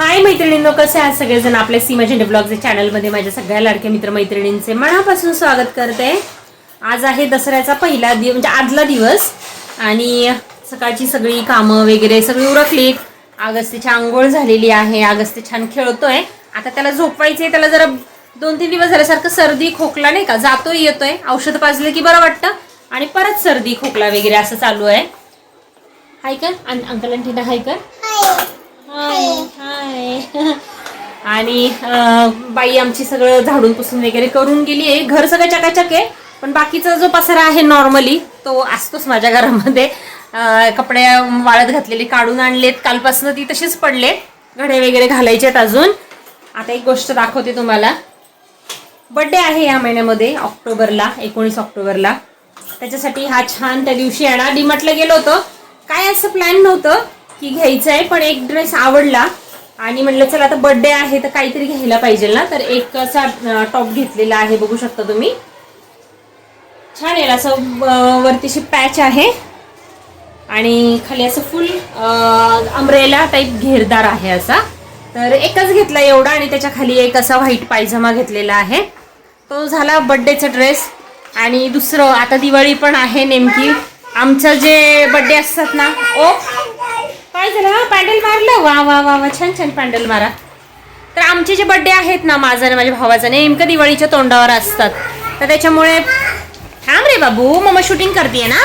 हाय मैत्रिणींनो कसे आहात सगळेजण? आपल्या सीमा झेंडे ब्लॉगचे चॅनलमध्ये माझ्या सगळ्या लाडक्या मित्र मैत्रिणींचे मनापासून स्वागत करते. आज आहे दसऱ्याचा पहिला दिवस म्हणजे आदला दिवस आणि सकाळची सगळी कामं वगैरे सगळी उरकली. आगस्तीची आंघोळ झालेली आहे. आगस्ती छान खेळतोय. आता त्याला झोपवायचे त्याला जरा दोन तीन दिवस झाल्यासारखं सर्दी खोकला नाही का? जातोय येतोय. औषध पाजलं की बरं वाटतं? आणि परत सर्दी खोकला वगैरे असं चालू आहे. हाय कर. आणि अंकल आंटीना हाय कर. हाय हाय आणि बाई आमची सगळं झाडून पुसून वगैरे करून गेली आहे. घर सगळं चकाचक आहे पण बाकीचा जो पसारा आहे नॉर्मली तो असतोच माझ्या घरामध्ये. कपडे वाळत घातलेले काढून आणलेत. कालपासून ती तशीच पडले घडे वगैरे घालायचे आहेत अजून. आता एक गोष्ट दाखवते तुम्हाला. बड्डे आहे या महिन्यामध्ये ऑक्टोबरला एकोणीस ऑक्टोबरला. त्याच्यासाठी हा छान त्या दिवशी आहे डिमार्टला गेलो होतो. काय असं प्लॅन नव्हतं. की घ्यायचं आहे पण एक ड्रेस आवडला. आणि म्हटलं चला आता बर्थडे आहे तर काहीतरी घ्यायला पाहिजे ना. तर एक असा टॉप घेतलेला आहे बघू शकता तुम्ही. छान येईल असं वरतीशी पॅच आहे. आणि खाली असं फुल अमरेला टाईप घेरदार आहे असा. तर एकच घेतला एवढा आणि त्याच्याखाली एक असा व्हाईट पायजमा घेतलेला आहे. तो झाला बड्डेचा ड्रेस आणि दुसरं आता दिवाळी पण आहे नेमकी. आमचं जे बड्डे असतात ना ओ काय झालं पॅन्डल मारलं? वा वा वा वा छान छान पॅन्डल मारा. तर आमचे जे बड्डे आहेत ना माझा आणि माझ्या भावाचा नेमकं दिवाळीच्या तोंडावर असतात. तर त्याच्यामुळे थांब रे बाबू मम्मा शूटिंग करते ना?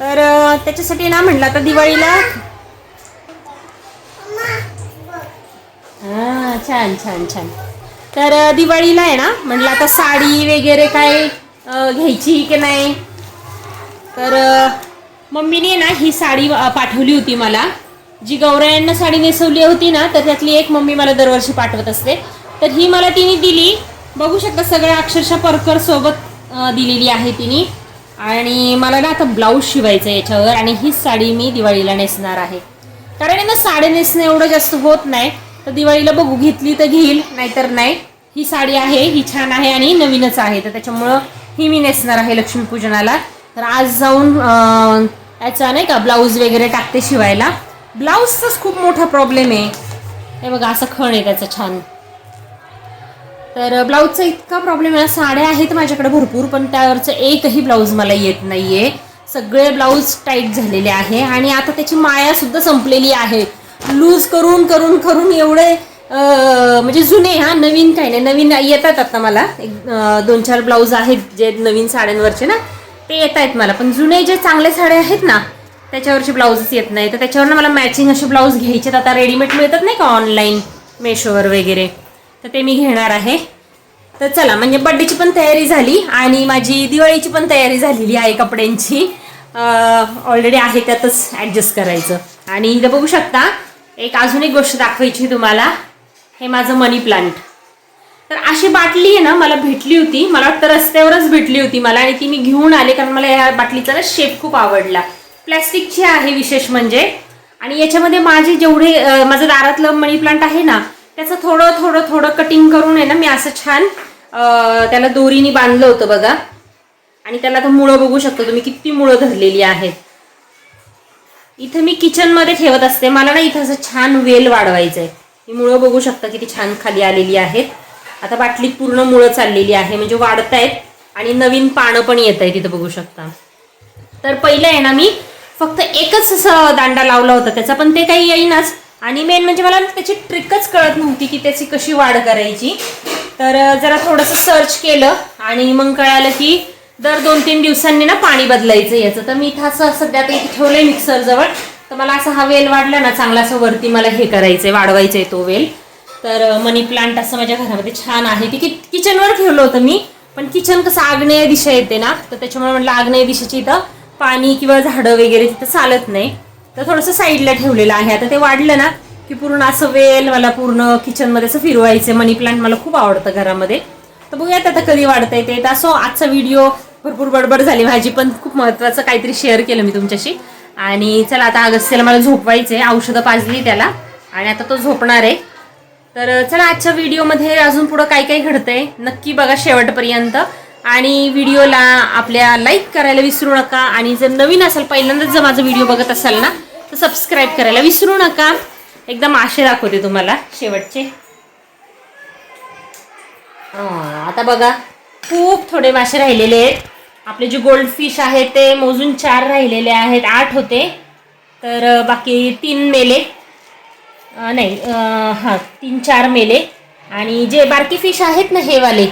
तर त्याच्यासाठी ना म्हटलं आता दिवाळीला छान छान छान. तर दिवाळीला आहे ना म्हटलं आता साडी वगैरे काय घ्यायची की नाही? तर मम्मीने ना ही साडी पाठवली होती मला. जी गौरायांना साडी नेसवली होती ना तर त्यातली एक मम्मी मला दरवर्षी पाठवत असते. तर ही मला तिने दिली. बघू शकता सगळ्या अक्षरशः परकर सोबत दिलेली आहे तिने. आणि मला ना आता ब्लाऊज शिवायचं आहे याच्यावर आणि हीच साडी मी दिवाळीला नेसणार आहे. कारण आहे ना साडी नेसणं एवढं जास्त होत नाही. तर दिवाळीला बघू घेतली तर घेईल नाहीतर नाही. ही साडी आहे ही छान आहे आणि नवीनच आहे. तर त्याच्यामुळं ही मी नेसणार आहे लक्ष्मीपूजनाला. तर आज जाऊन याचा नाही का ब्लाऊज वगैरे टाकते शिवायला. ब्लाऊजचाच खूप मोठा प्रॉब्लेम आहे. हे बघा असं खण आहे त्याचं छान. तर ब्लाऊजचा इतका प्रॉब्लेम आहे. साड्या आहेत माझ्याकडे भरपूर पण त्यावरचं एकही ब्लाऊज मला येत नाही आहे सगळे ब्लाऊज टाईट झालेले आहे. आणि आता त्याची मायासुद्धा संपलेली आहे. लूज करून करून करून एवढे म्हणजे जुने हा नवीन काही नाही. नवीन येतात आता मला. एक दोन चार ब्लाऊज आहेत जे नवीन साड्यांवरचे ना. ते येत आहेत मला. पण जुने जे चांगले साड्या आहेत ना त्याच्यावरचे ब्लाऊजच येत नाही तर त्याच्यावर मला मॅचिंग असे ब्लाऊज घ्यायचे आता रेडीमेड मिळतात नाही का ऑनलाईन मेशोवर वगैरे? तर ते मी घेणार आहे. तर चला म्हणजे बड्डेची पण तयारी झाली आणि माझी दिवाळीची पण तयारी झालेली आहे कपड्यांची. ऑलरेडी आहे त्यातच ॲडजस्ट करायचं. आणि इथं बघू शकता एक अजून एक गोष्ट दाखवायची तुम्हाला. हे माझं मनी प्लांट तर अशी बाटली आहे ना मला भेटली होती. मला वाटतं रस्त्यावरच भेटली होती मला आणि ती मी घेऊन आले कारण मला या बाटलीचा ना शेप खूप आवडला. प्लॅस्टिकची आहे विशेष म्हणजे. आणि याच्यामध्ये माझे जेवढे माझं दारातलं मनी प्लांट आहे ना त्याचं थोडं थोडं थोडं कटिंग करून आहे ना मी असं छान त्याला दोरीने बांधलं होतं बघा. आणि त्याला आता मुळं बघू शकता तुम्ही किती मुळं धरलेली आहेत. इथं मी किचनमध्ये ठेवत असते. मला ना इथं असं छान वेल वाढवायचं आहे ही मुळं बघू शकता किती छान खाली आलेली आहेत. आता बाटली पूर्ण मुळं चाललेली आहे म्हणजे वाढत आहेत आणि नवीन पानं पण येत आहेत तिथं बघू शकता. तर पहिलं आहे ना मी फक्त एकच असं दांडा लावला होता त्याचा पण ते काही येईनाच. आणि मेन म्हणजे मला त्याची ट्रिकच कळत नव्हती की त्याची कशी वाढ करायची. तर जरा थोडंसं सर्च केलं आणि मग कळालं की दर दोन तीन दिवसांनी ना पाणी बदलायचं याचं. तर मी इथं असं सध्या आता इथे ठेवलं मिक्सर तर मला असा हा वेल वाढला ना चांगला असं वरती मला हे करायचं आहे वाढवायचं आहे तो वेल. तर मनी प्लांट असं माझ्या घरामध्ये छान आहे. ती कि किचनवर ठेवलं होतं मी पण किचन कसं आग्नेय दिशा येते ना तर त्याच्यामुळे म्हटलं आग्नेय दिशेची इथं पाणी किंवा झाडं वगैरे तिथं चालत नाही. तर थोडंसं साईडला ठेवलेलं आहे. आता ते वाढलं ना की पूर्ण असं वेल मला पूर्ण किचनमध्ये असं फिरवायचं मनी प्लांट मला खूप आवडतं घरामध्ये. तर बघूयात आता कधी वाढता येते तर असो आजचा व्हिडिओ भरपूर बडबड झाली. माझी पण खूप महत्त्वाचं काहीतरी शेअर केलं मी तुमच्याशी. आणि चला आता अगस्त्याला मला झोपवायचं आहे औषधं पाजली त्याला. आणि आता तो झोपणार आहे. तर चला आजच्या व्हिडिओमध्ये अजून पुढं काय काय घडतंय नक्की बघा शेवटपर्यंत. आणि व्हिडिओला आपल्या लाईक करायला विसरू नका आणि जर नवीन असाल पहिल्यांदाच जर माझा व्हिडिओ बघत असाल ना तर सबस्क्राईब करायला विसरू नका. एकदम मासे दाखवते तुम्हाला शेवटचे. आता बघा खूप थोडे मासे राहिलेले आहेत. आपले जे गोल्ड फिश आहेत ते मोजून चार राहिलेले आहेत आठ होते. तर बाकी तीन मेले. नाही हां तीन चार मेले. आणि जे बारकी फिश आहेत ना हे वाले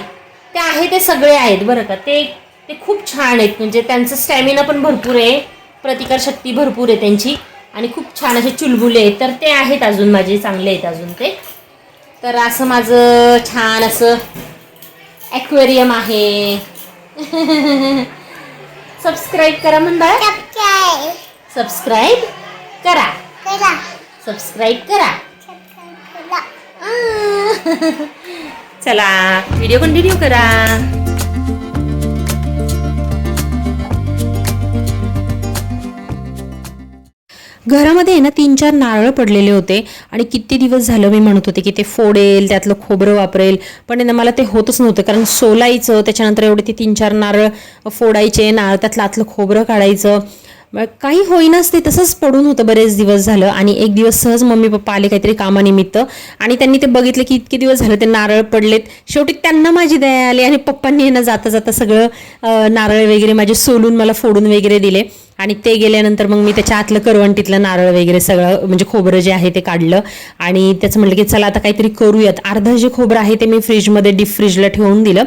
ते आहे ते सगळे आहेत बरं का. ते ते खूप छान आहेत. म्हणजे त्यांचं स्टॅमिना पण भरपूर आहे. प्रतिकारशक्ती भरपूर आहे त्यांची. आणि खूप छान असे चुलबुले आहेत. तर ते आहेत अजून माझे चांगले आहेत अजून ते. तर असं माझं छान असं ॲक्वेरियम आहे. सबस्क्राईब करा म्हणता सबस्क्राईब करा. सबस्क्राईब करा. चला व्हिडिओ कंटिन्यू करा. घरामध्ये आहे ना तीन चार नारळ पडलेले होते आणि किती दिवस झालं मी म्हणत होते की ते फोडेल त्यातलं खोबरं वापरेल. पण ना मला ते होतच नव्हतं कारण सोलायचं त्याच्यानंतर एवढे ते तीन चार नारळ फोडायचे नारळ त्यातलं आतलं खोबरं काढायचं. मग काही होईनाच ते तसंच पडून होतं बरेच दिवस झालं. आणि एक दिवस सहज मम्मी पप्पा आले काहीतरी कामानिमित्त. आणि त्यांनी ते बघितलं की इतके दिवस झालं ते नारळ पडलेत. शेवटी त्यांना माझी दया आली आणि पप्पांनी ना जाता जाता सगळं नारळ वगैरे माझे सोलून मला फोडून वगैरे दिले. आणि ते गेल्यानंतर मग मी त्याच्या आतलं करवंटीतलं नारळ वगैरे सगळं म्हणजे खोबरं जे आहे ते काढलं. आणि त्याचं म्हटलं की चला आता काहीतरी करूयात. अर्धं जे खोबरं आहे ते मी फ्रीजमध्ये डीप फ्रीजला ठेवून दिलं.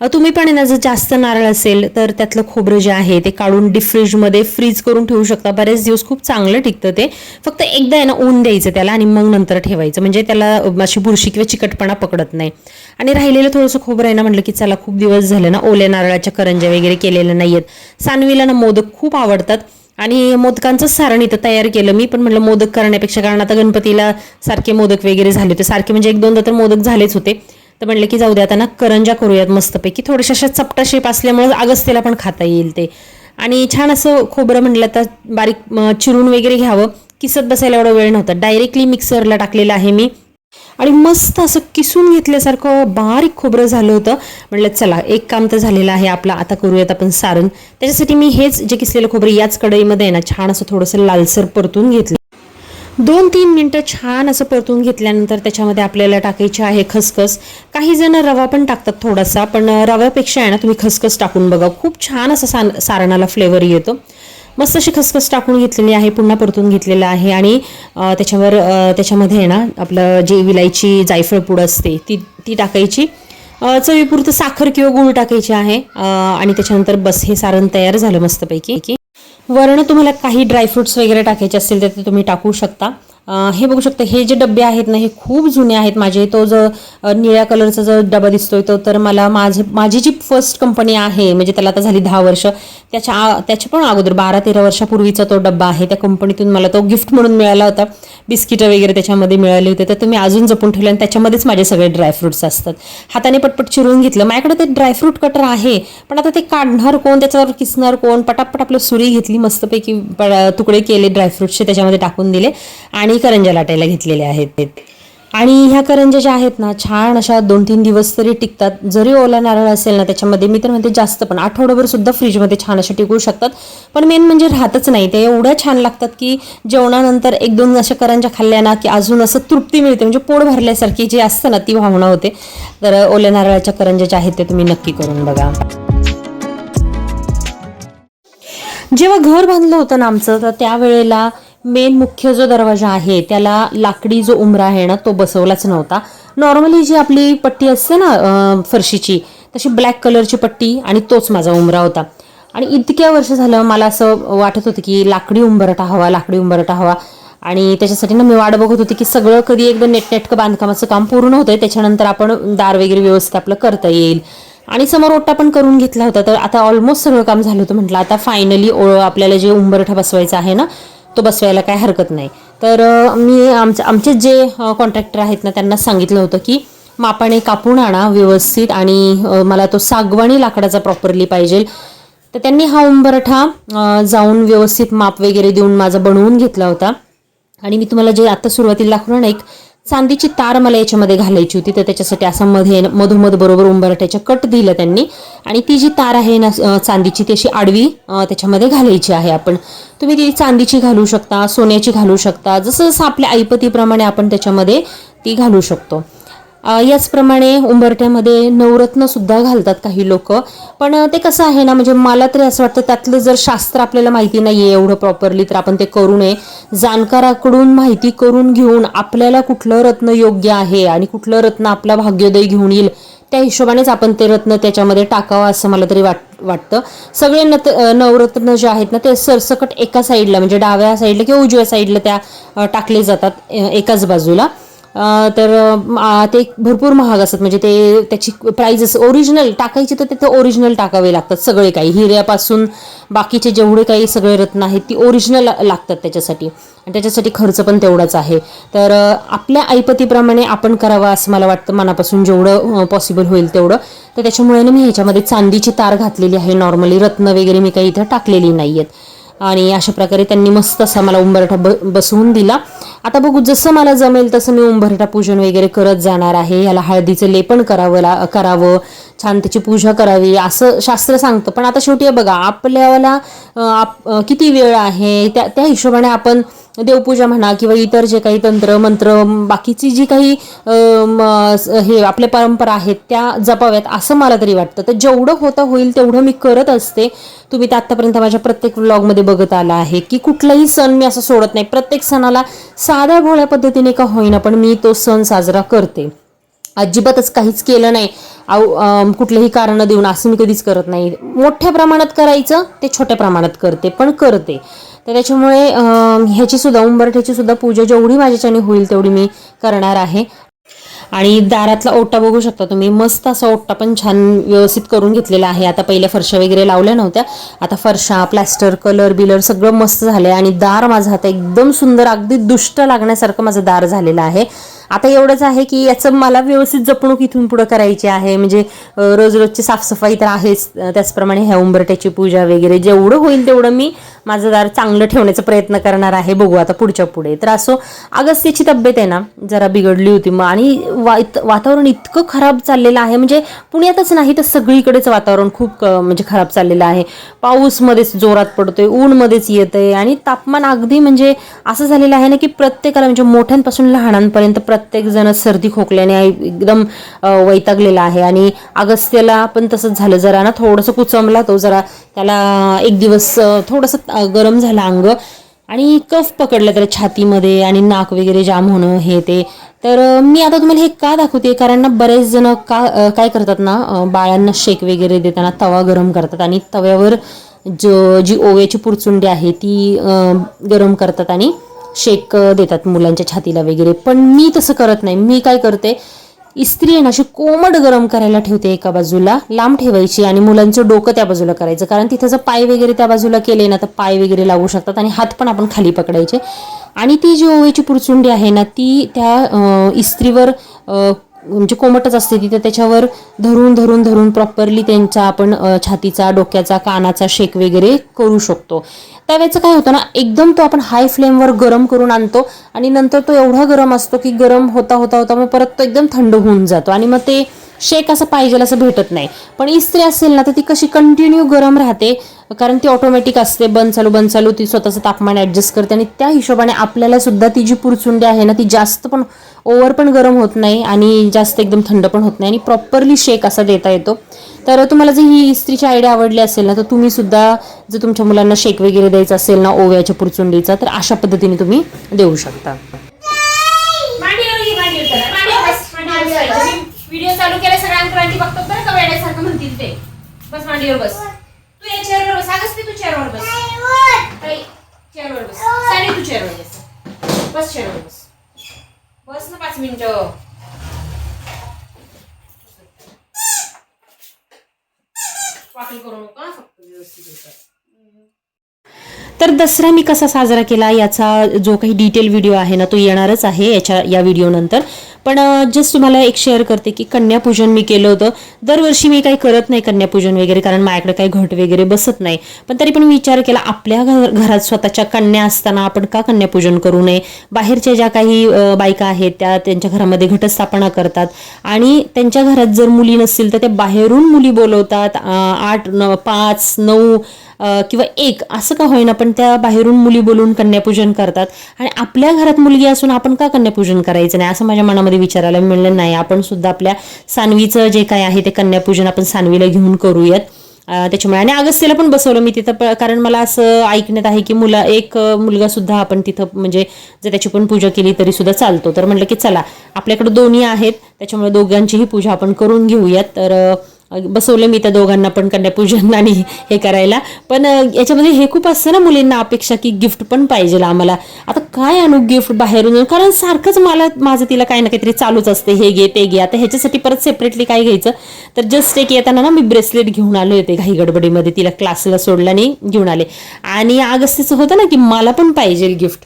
तुम्ही पण आहे ना जर जास्त नारळ असेल तर त्यातलं खोबरं जे आहे ते काढून डीप फ्रीजमध्ये फ्रीज करून ठेवू शकता. बरेच दिवस खूप चांगलं टिकतं ते. फक्त एकदा आहे ना ऊन द्यायचं त्याला आणि मग नंतर ठेवायचं. म्हणजे त्याला अशी बुरशी किंवा चिकटपणा पकडत नाही. आणि राहिलेलं थोडंसं खोबरं आहे ना म्हटलं की चला खूप दिवस झाले ना ओल्या नारळाच्या करंज्या वगैरे केलेल्या नाही आहेत सानवीला ना मोदक खूप आवडतात. आणि मोदकांचंच सारण इथं तयार केलं. मी पण म्हटलं मोदक करण्यापेक्षा कारण आता गणपतीला सारखे मोदक वगैरे झाले होते. सारखे म्हणजे एक दोनदा तर मोदक झालेच होते. तर म्हणलं की जाऊ द्या त्यांना करंजा करूयात मस्तपैकी. थोड्याशा अशा चपटा शेप असल्यामुळे अगस्त्याला पण खाता येईल ते. आणि छान असं खोबरं म्हटलं तर बारीक चिरून वगैरे घ्यावं. किसत बसायला एवढा वेळ नव्हता. डायरेक्टली मिक्सरला टाकलेलं आहे मी. आणि मस्त असं किसून घेतल्यासारखं बारीक खोबरं झालं होतं. म्हटलं चला एक काम तर झालेलं आहे आपलं आता करूयात आपण सारण. त्याच्यासाठी मी हेच जे किसलेलं खोबरं याच कढईमध्ये आहे ना छान असं थोडंसं लालसर परतून घेतलं. दोन तीन मिनटं छान असं परतून घेतल्यानंतर त्याच्यामध्ये आपल्याला टाकायची आहे खसखस. काही जण रवा पण टाकतात थोडासा पण रव्यापेक्षा आहे ना तुम्ही खसखस टाकून बघा. खूप छान असं सार सारणाला फ्लेवर येतो. मस्त अशी खसखस टाकून घेतलेली आहे पुन्हा परतून घेतलेलं आहे आणि त्याच्यावर त्याच्यामध्ये आहे ना आपलं जे विलायची जायफळ पूड असते ती ती टाकायची. चवीपुरतं साखर किंवा गूळ टाकायची आहे. आणि त्याच्यानंतर बस हे सारण तयार झालं मस्तपैकी. वरण तुम्हाला काही ड्रायफ्रुट्स वगैरे टाकायचे असतील तर ते तुम्ही टाकू शकता. हे बघू शकता हे जे डबे आहेत ना हे खूप जुने आहेत माझे. तो जो निळ्या कलरचा जो डबा दिसतोय तो तर मला माझे माझी जी फर्स्ट कंपनी आहे म्हणजे त्याला आता झाली दहा वर्ष त्याच्या आ- त्याच्या पण अगोदर बारा तेरा वर्षापूर्वीचा तो डब्बा आहे. त्या कंपनीतून मला तो गिफ्ट म्हणून मिळाला होता. बिस्किटं वगैरे त्याच्यामध्ये मिळाले होते. तर तुम्ही अजून जपून ठेवले आणि त्याच्यामध्येच माझे सगळे ड्रायफ्रुट्स असतात. हाताने पटपट चिरून घेतलं. माझ्याकडे ते ड्रायफ्रूट कटर आहे पण आता ते काढणार कोण त्याच्यावर किसणार कोण? पटापट आपलं सुरी घेतली मस्तपैकी प- तुकडे केले ड्रायफ्रुट्सचे त्याच्यामध्ये टाकून दिले. आणि करंज्या लाटायला घेतलेल्या आहेत. आणि ह्या करंज्या ज्या आहेत ना छान अशा दोन तीन दिवस तरी टिकतात. जरी ओला नारळ असेल ना त्याच्यामध्ये मी तर म्हणते जास्त पण आठवडाभर सुद्धा फ्रीजमध्ये छान अशा टिकू शकतात. पण मेन म्हणजे राहतच नाही. ते एवढ्या छान लागतात की जेवणानंतर एक दोन अशा करंज्या खाल्ल्या ना की अजून असं तृप्ती मिळते. म्हणजे पोट भरल्यासारखी जी असतं ना ती भावना होते. तर ओल्या नारळाच्या करंज्या ज्या आहेत ते तुम्ही नक्की करून बघा. जेव्हा घर बांधलं होतं ना आमचं तर त्यावेळेला मेन मुख्य जो दरवाजा आहे त्याला लाकडी जो उमरा आहे ना तो बसवलाच नव्हता. नॉर्मली जी आपली पट्टी असते ना फरशीची तशी ब्लॅक कलरची पट्टी आणि तोच माझा उमरा होता. आणि इतक्या वर्ष झालं मला असं वाटत होतं की लाकडी उंबरटा हवा लाकडी उंबरटा हवा. आणि त्याच्यासाठी ना मी वाट बघत होते की सगळं कधी एकदम नेटनेटकं बांधकामाचं काम पूर्ण होतं त्याच्यानंतर आपण दार वगैरे व्यवस्थित आपलं करता येईल. आणि समोर ओटा पण करून घेतला होता तर आता ऑलमोस्ट सगळं काम झालं होतं म्हटलं. आता फायनली आपल्याला जे उंबरठा बसवायचा आहे ना तो बसवायला काय हरकत नाही. तर मी आमचे आमचे जे कॉन्ट्रॅक्टर आहेत ना त्यांना सांगितलं होतं की मापाने कापून आणा व्यवस्थित आणि मला तो सागवाणी लाकडाचा प्रॉपरली पाहिजे. तर त्यांनी हा उंबरठा जाऊन व्यवस्थित माप वगैरे देऊन माझा बनवून घेतला होता. आणि मी तुम्हाला जे आता सुरुवातीला दाखवलं ना एक चांदीची तार मला याच्यामध्ये घालायची होती तर त्याच्यासाठी असं मध्ये मधोमध बरोबर उंबरट्याच्या कट दिलं त्यांनी. आणि ती जी तार आहे ना चांदीची ती अशी आडवी त्याच्यामध्ये घालायची आहे आपण. तुम्ही ती चांदीची घालू शकता सोन्याची घालू शकता जसं जसं आपल्या ऐपतीप्रमाणे आपण त्याच्यामध्ये ती घालू शकतो. याचप्रमाणे उंबरठ्यामध्ये नवरत्न सुद्धा घालतात काही लोक. पण ते कसं आहे ना म्हणजे मला तरी असं वाटतं त्यातलं जर शास्त्र आपल्याला माहिती नाही आहे एवढं प्रॉपरली तर आपण ते करू नये. जाणकाराकडून माहिती करून घेऊन आपल्याला कुठलं रत्न योग्य आहे आणि कुठलं रत्न आपला भाग्योदय घेऊन येईल त्या हिशोबानेच आपण ते रत्न त्याच्यामध्ये टाकावं असं मला तरी वाट वाटतं. सगळे नत नवरत्न जे आहेत ना ते सरसकट एका साईडला म्हणजे डाव्या साईडला किंवा उजव्या साईडला त्या टाकले जातात एकाच बाजूला. तर ते भरपूर महाग असतात. म्हणजे ते त्याची प्राइजेस ओरिजिनल टाकायची तर ते ओरिजिनल टाकावे लागतात सगळे काही. हिऱ्यापासून बाकीचे जेवढे काही सगळे रत्न आहेत ती ओरिजिनल लागतात त्याच्यासाठी. आणि त्याच्यासाठी खर्च पण तेवढाच आहे. तर आपल्या ऐपतीप्रमाणे आपण करावं असं मला वाटतं मनापासून जेवढं पॉसिबल होईल तेवढं. तर त्याच्यामुळे मी ह्याच्यामध्ये चांदीची तार घातलेली आहे. नॉर्मली रत्न वगैरे मी काही इथं टाकलेली नाही आहेत आणि अशा प्रकारे त्यांनी मस्त असा मला उंबरठा ब बसवून दिला. आता बघू जसं मला जमेल तसं मी उंबरठा पूजन वगैरे करत जाणार आहे. याला हळदीचं लेपन करावं ला करावं छान त्याची पूजा करावी असं शास्त्र सांगतं. पण आता शेवटी बघा आपल्याला आप किती वेळ आहे? त्या त्या हिशोबाने आपण देवपूजा म्हणा किंवा इतर जे काही तंत्र मंत्र बाकीची जी काही हे आपल्या परंपरा आहेत त्या जपाव्यात असं मला तरी वाटतं. तर जेवढं होतं होईल तेवढं मी करत असते. तुम्ही तर आत्तापर्यंत माझ्या प्रत्येक व्लॉगमध्ये बघत आला आहे की कुठलाही सण मी असं सोडत नाही. प्रत्येक सणाला साध्या भोळ्या पद्धतीने का होईना पण मी तो सण साजरा करते. अजिबातच काहीच केलं नाही. आव कुठलेही कारण देऊन असं मी कधीच करत नाही. मोठ्या प्रमाणात करायचं ते छोट्या प्रमाणात करते पण करते. तर त्याच्यामुळे ह्याची सुद्धा उंबरठ्याची सुद्धा पूजा जेवढी माझ्याच्याने होईल तेवढी मी करणार आहे. आणि दारातला ओटा बघू शकता तुम्ही मस्त असा ओटा पण छान व्यवस्थित करून घेतलेला आहे. आता पहिल्या फरशा वगैरे लावल्या नव्हत्या आता फरशा प्लॅस्टर कलर बिलर सगळं मस्त झालं आहे आणि दार माझं आता एकदम सुंदर अगदी दुष्ट लागण्यासारखं माझं दार झालेलं आहे. आता एवढंच आहे की याचं मला व्यवस्थित जपणूक इथून पुढं करायची आहे. म्हणजे रोज रोजची साफसफाई तर आहेच. त्याचप्रमाणे ह्या उंबरट्याची पूजा वगैरे जेवढं होईल तेवढं मी माझं दार चांगलं ठेवण्याचा प्रयत्न करणार आहे. बघू आता पुढच्या पुढे. तर असो अगस्त्याची तब्येत आहे ना जरा बिघडली होती मग आणि वा इत- वातावरण इतकं खराब चाललेलं आहे. म्हणजे पुण्यातच नाही तर सगळीकडेच वातावरण खूप म्हणजे खराब चाललेलं आहे. पाऊसमध्येच जोरात पडतोय ऊनमध्येच येत आहे आणि तापमान अगदी म्हणजे असं झालेलं आहे ना की प्रत्येकाला म्हणजे मोठ्यांपासून लहानांपर्यंत प्रत्येक जण सर्दी खोकल्याने एकदम वैतागलेला आहे. आणि अगस्त्याला पण तसंच झालं. जरा ना थोडंसं कुचमला तो जरा त्याला एक दिवस थोडंसं गरम झालं अंग. आणि कफ पकडला त्याला छातीमध्ये आणि नाक वगैरे जाम होणं हे ते. तर मी आता तुम्हाला हे का दाखवते? कारण ना बरेच जण का काय करतात ना बाळांना शेक वगैरे देताना तवा गरम करतात आणि तव्यावर जो जी ओव्याची पुरचुंडी आहे ती गरम करतात आणि शेक देतात मुलांच्या छातीला वगैरे. पण मी तसं करत नाही. मी काय करते इस्त्री आहे ना अशी कोमट गरम करायला ठेवते एका बाजूला लांब ठेवायची आणि मुलांचं डोकं त्या बाजूला करायचं. कारण तिथं जर पाय वगैरे त्या बाजूला केले ना तर पाय वगैरे लागू शकतात आणि हात पण आपण खाली पकडायचे. आणि ती जी ओव्याची पुरचुंडी आहे ना ती त्या इस्त्रीवर म्हणजे कोमटच असते तिथं त्याच्यावर धरून धरून धरून प्रॉपरली त्यांचा आपण छातीचा डोक्याचा कानाचा शेक वगैरे करू शकतो. तव्याचं काय होतं ना एकदम तो आपण हाय फ्लेमवर गरम करून आणतो आणि नंतर तो एवढा गरम असतो की गरम होता होता होता मग परत तो एकदम थंड होऊन जातो आणि मग ते शेक असं पाहिजे असं भेटत नाही. पण इस्त्री असेल ना तर ती कशी कंटिन्यू गरम राहते कारण ती ऑटोमॅटिक असते बंद चालू बंद चालू ती स्वतःचं तापमान ॲडजस्ट करते आणि त्या हिशोबाने आपल्याला सुद्धा ती जी पुरचुंडी आहे ना ती जास्त पण ओव्हर पण गरम होत नाही आणि जास्त एकदम थंड पण होत नाही आणि प्रॉपरली शेक असा देता येतो. तर तुम्हाला जर ही इस्त्रीची आयडिया आवडली असेल ना तर तुम्ही सुद्धा जर तुमच्या मुलांना शेक वगैरे द्यायचा असेल ना ओव्याच्या पुरचुंडीचा तर अशा पद्धतीने तुम्ही देऊ शकता. मांडीवर घे, मांडीवर चला. मांडीवर बस, मांडीवर बसायचं. मी व्हिडिओ चालू केला सगळ्या अंतरांची बघतात बरं का वेड्यासारखं म्हणतील ते. बस मांडीवर बस. तू या चेअरवर बस. आगच तू चेअरवर बस. ताई, चेअरवर बस. साडी तू चेअरवर बस. बस चेअरवर बस. बस ना पाच मिनिटं. करू नका फक्त व्यवस्थित तर दसरा मी कसा साजरा केला याचा जो काही डिटेल व्हिडिओ आहे ना तो येणारच आहे याच्या या व्हिडिओनंतर पण जस्ट तुम्हाला एक शेअर करते की कन्यापूजन मी केलं होतं. दरवर्षी मी काही करत नाही कन्यापूजन वगैरे कारण माझ्याकडे काही घट वगैरे बसत नाही. पण तरी पण विचार केला आपल्या घर घरात स्वतःच्या कन्या असताना आपण का कन्यापूजन करू नये? बाहेरच्या ज्या काही बायका आहेत त्या त्यांच्या घरामध्ये घटस्थापना करतात आणि त्यांच्या घरात जर मुली नसतील तर ते बाहेरून मुली बोलवतात. आठ न पाच नऊ किंवा एक असं का होईना पण त्या बाहेरून मुली बोलून कन्यापूजन करतात. आणि आपल्या घरात मुलगी असून आपण का कन्यापूजन करायचं नाही? असं माझ्या मनामध्ये विचारायला मिळलं नाही. आपण सुद्धा आपल्या सानवीचं जे काय आहे ते कन्यापूजन आपण सानवीला घेऊन करूयात. त्याच्यामुळे. आणि अगस्त्यला पण बसवलं मी तिथं प- कारण मला असं ऐकण्यात आहे की मुला एक मुलगा सुद्धा आपण तिथं म्हणजे जर त्याची पण पूजा केली तरी सुद्धा चालतो. तर म्हटलं की चला आपल्याकडे दोन्ही आहेत. त्याच्यामुळे दोघांचीही पूजा आपण करून घेऊयात. तर बसवलं मी त्या दोघांना पण कन्यापूजन आणि हे करायला. पण याच्यामध्ये हे खूप असतं ना मुलींना अपेक्षा की गिफ्ट पण पाहिजे आम्हाला. आता काय आणू गिफ्ट बाहेरून? कारण सारखंच मला माझं तिला काही ना काहीतरी चालूच असते. हे घे ते घे. आता ह्याच्यासाठी परत सेपरेटली काय घ्यायचं? तर जस्ट एक येताना ना मी ब्रेसलेट घेऊन आलो होते घाई गडबडीमध्ये. तिला क्लासला सोडलं आणि घेऊन आले. आणि अगस्तीचं होतं ना की मला पण पाहिजे गिफ्ट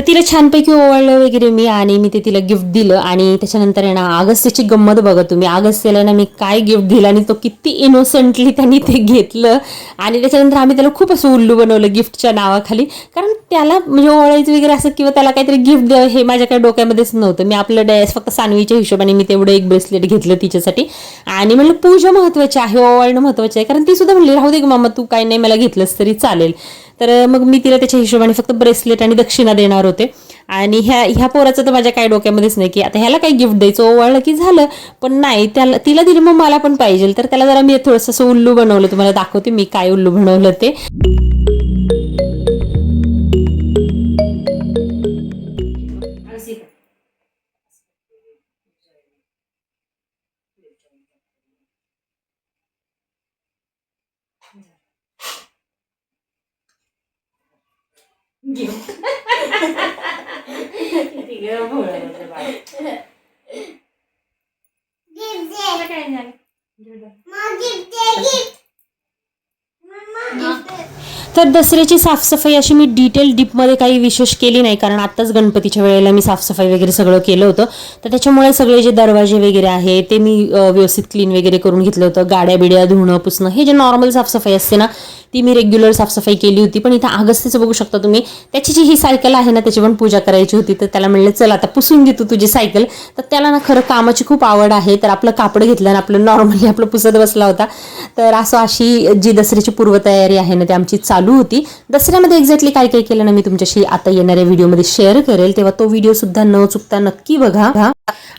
तर तिला छानपैकी ओवाळलं वगैरे मी आणि मी ते तिला गिफ्ट दिलं आणि त्याच्यानंतर आहे ना अगस्त्याची गंमत बघा तुम्ही. अगस्त्याला ना मी काय गिफ्ट दिलं आणि तो किती इनोसंटली त्यांनी ते घेतलं. आणि त्याच्यानंतर आम्ही त्याला खूप असं उल्लू बनवलं गिफ्टच्या नावाखाली. कारण त्याला म्हणजे ओवाळायचं वगैरे असं किंवा त्याला काहीतरी गिफ्ट द्यावं हे माझ्या काही डोक्यामध्येच नव्हतं. मी आपलं डॅस फक्त सानवीच्या हिशोबाने मी तेवढं एक ब्रेसलेट घेतलं तिच्यासाठी. आणि म्हणलं पूजा महत्त्वाची आहे ओवाळणं महत्त्वाचं आहे. कारण ती सुद्धा म्हणली राहू दे ग मामा तू काय नाही मला घेतलंस तरी चालेल. तर मग मी तिला त्याच्या हिशोबाने फक्त ब्रेसलेट आणि दक्षिणा देणार होते. आणि ह्या ह्या पोराचं तर माझ्या काय डोक्यामध्येच नाही की आता ह्याला काही गिफ्ट द्यायचं? ओवाळलं की झालं. पण नाही त्याला तिला दिली मग मला पण पाहिजे तर त्याला जरा मी थोडंसं असं उल्लू बनवलं. तुम्हाला दाखवते मी काय उल्लू बनवलं ते. Tiga bulan coba. Give Mau give gift. तर दसऱ्याची साफसफाई अशी मी डिटेल डीपमध्ये काही विशेष केली नाही कारण आत्ताच गणपतीच्या वेळेला मी साफसफाई वगैरे सगळं केलं होतं. तर त्याच्यामुळे सगळे जे दरवाजे वगैरे आहे ते मी व्यवस्थित क्लीन वगैरे करून घेतलं होतं. गाड्या बिड्या धुणं पुसणं हे जे नॉर्मल साफसफाई असते ना ती मी रेग्युलर साफसफाई केली होती. पण इथं अगस्तीचं बघू शकता तुम्ही त्याची जी ही सायकल आहे ना त्याची पण पूजा करायची होती. तर त्याला म्हणलं चल आता पुसून देतो तुझी सायकल तर त्याला ना खरं कामाची खूप आवड आहे. तर आपलं कापड घेतलं आणि आपलं नॉर्मली आपलं पुसत बसला होता. तर असं अशी जी दसऱ्याची पूर्वतयारी आहे ना ती आमची चालू होती. दसऱ्यामध्ये एक्झॅक्टली काय काय केलं ना मी तुमच्याशी आता येणाऱ्या व्हिडिओमध्ये शेअर करेल तेव्हा तो व्हिडिओ सुद्धा न चुकता नक्की बघा.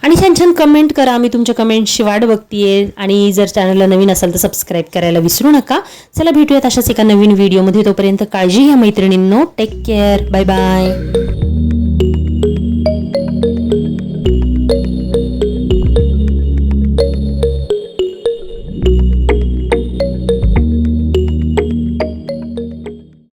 आणि छान छान कमेंट करा. मी तुमच्या कमेंटची वाट बघतीये. आणि जर चॅनलला नवीन असाल तर सबस्क्राईब करायला विसरू नका. चला भेटूयात अशाच एका नवीन व्हिडिओमध्ये तोपर्यंत काळजी घ्या मैत्रिणींनो. Take care bye bye